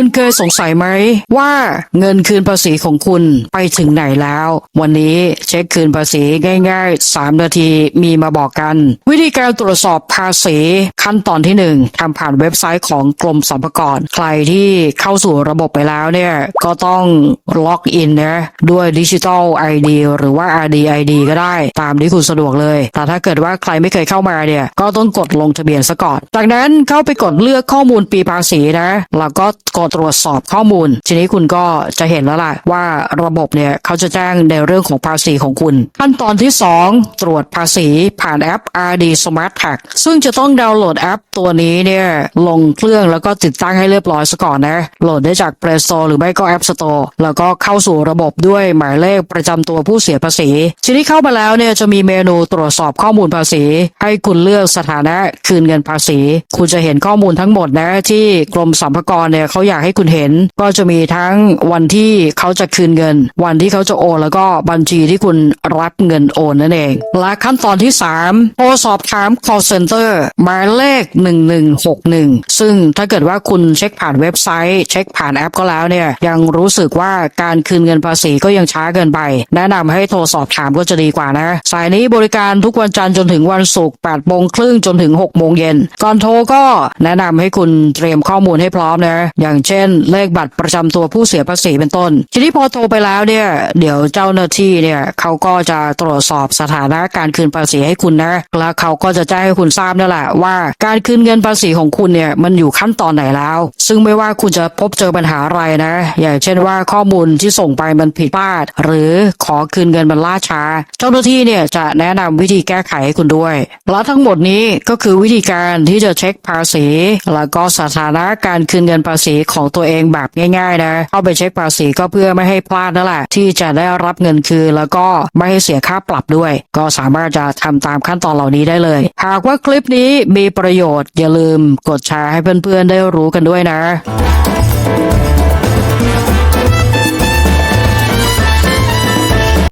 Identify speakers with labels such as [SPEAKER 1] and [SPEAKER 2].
[SPEAKER 1] คุณเคยสงสัยไหมว่าเงินคืนภาษีของคุณไปถึงไหนแล้ว วันนี้เช็คคืนภาษีง่ายๆ 3 นาทีมีมาบอกกัน วิธีการตรวจสอบภาษีขั้นตอนที่ 1ทำผ่านเว็บไซต์ของกรมสรรพากรใครที่เข้าสู่ระบบไปแล้วเนี่ยก็ต้องล็อกอินนะด้วยดิจิทัล ID หรือว่า RDID ก็ได้ตามที่คุณสะดวกเลย แต่ถ้าเกิดว่าใครไม่เคยเข้ามาเนี่ยก็ต้องกดลงทะเบียนซะก่อน จากนั้นเข้าไปกดเลือกข้อมูลปีภาษีนะแล้วก็กดตรวจสอบข้อมูล ทีนี้คุณก็จะเห็นแล้วล่ะว่าระบบเนี่ยเขาจะแจ้งในเรื่องของภาษีของคุณ ขั้นตอนที่ 2 ตรวจภาษีผ่านแอป RD Smart Tag ซึ่งจะต้องดาวน์โหลดแอปตัวนี้เนี่ยลงเครื่องแล้วก็ติดตั้งให้เรียบร้อยซะก่อนนะโหลดได้จาก Play Store หรือไม่ก็ App Store แล้วก็เข้าสู่ระบบด้วยหมายเลขประจำตัวผู้เสียภาษี ทีนี้เข้ามาแล้วเนี่ยจะมีเมนูตรวจสอบข้อมูลภาษี ให้คุณเลือกสถานะคืนเงินภาษี คุณจะเห็นข้อมูลทั้งหมดนะที่กรมสรรพากรเนี่ยเขาอยากให้คุณเห็น ก็จะมีทั้งวันที่เขาจะคืนเงิน วันที่เขาจะโอน แล้วก็บัญชีที่คุณรับเงินโอนนั่นเอง และขั้นตอนที่ 3 โทรสอบถาม call center หมายเลข 1161 ซึ่งถ้าเกิดว่าคุณเช็คผ่านเว็บไซต์ เช็คผ่านแอปก็แล้วเนี่ยยังรู้สึกว่าการคืนเงินภาษีก็ยังช้าเกินไป แนะนำให้โทรสอบถามก็จะดีกว่านะ สายนี้บริการทุกวันจันทร์จนถึงวันศุกร์8โมงครึ่งจนถึง6โมงเย็นก่อนโทรก็แนะนำให้คุณเตรียมข้อมูลให้พร้อมนะ อย่างเช่น เลขบัตรประจำตัวผู้เสียภาษีเป็นต้น ทีนี้พอโทรไปแล้วเนี่ยเดี๋ยวเจ้าหน้าที่เนี่ยเขาก็จะตรวจสอบสถานะการคืนภาษีให้คุณนะแล้วเขาก็จะแจ้งให้คุณทราบนั่นแหละว่าการคืนเงินภาษีของคุณเนี่ยมันอยู่ขั้นตอนไหนแล้ว ซึ่งไม่ว่าคุณจะพบเจอปัญหาอะไรนะ อย่างเช่นว่าข้อมูลที่ส่งไปมันผิดพลาด หรือขอคืนเงินมันล่าช้า เจ้าหน้าที่เนี่ยจะแนะนำวิธีแก้ไขให้คุณด้วย และทั้งหมดนี้ก็คือวิธีการที่จะเช็คภาษี แล้วก็สถานะการคืนเงินภาษีขของตัวเองแบบง่ายๆนะเข้าไปเช็คภาษีก็เพื่อไม่ให้พลาดนั่นแหละ ที่จะได้รับเงินคืนแล้วก็ไม่ให้เสียค่าปรับด้วย ก็สามารถจะทำตามขั้นตอนเหล่านี้ได้เลย หากว่าคลิปนี้มีประโยชน์อย่าลืมกดแชร์ให้เพื่อนๆได้รู้กันด้วยนะ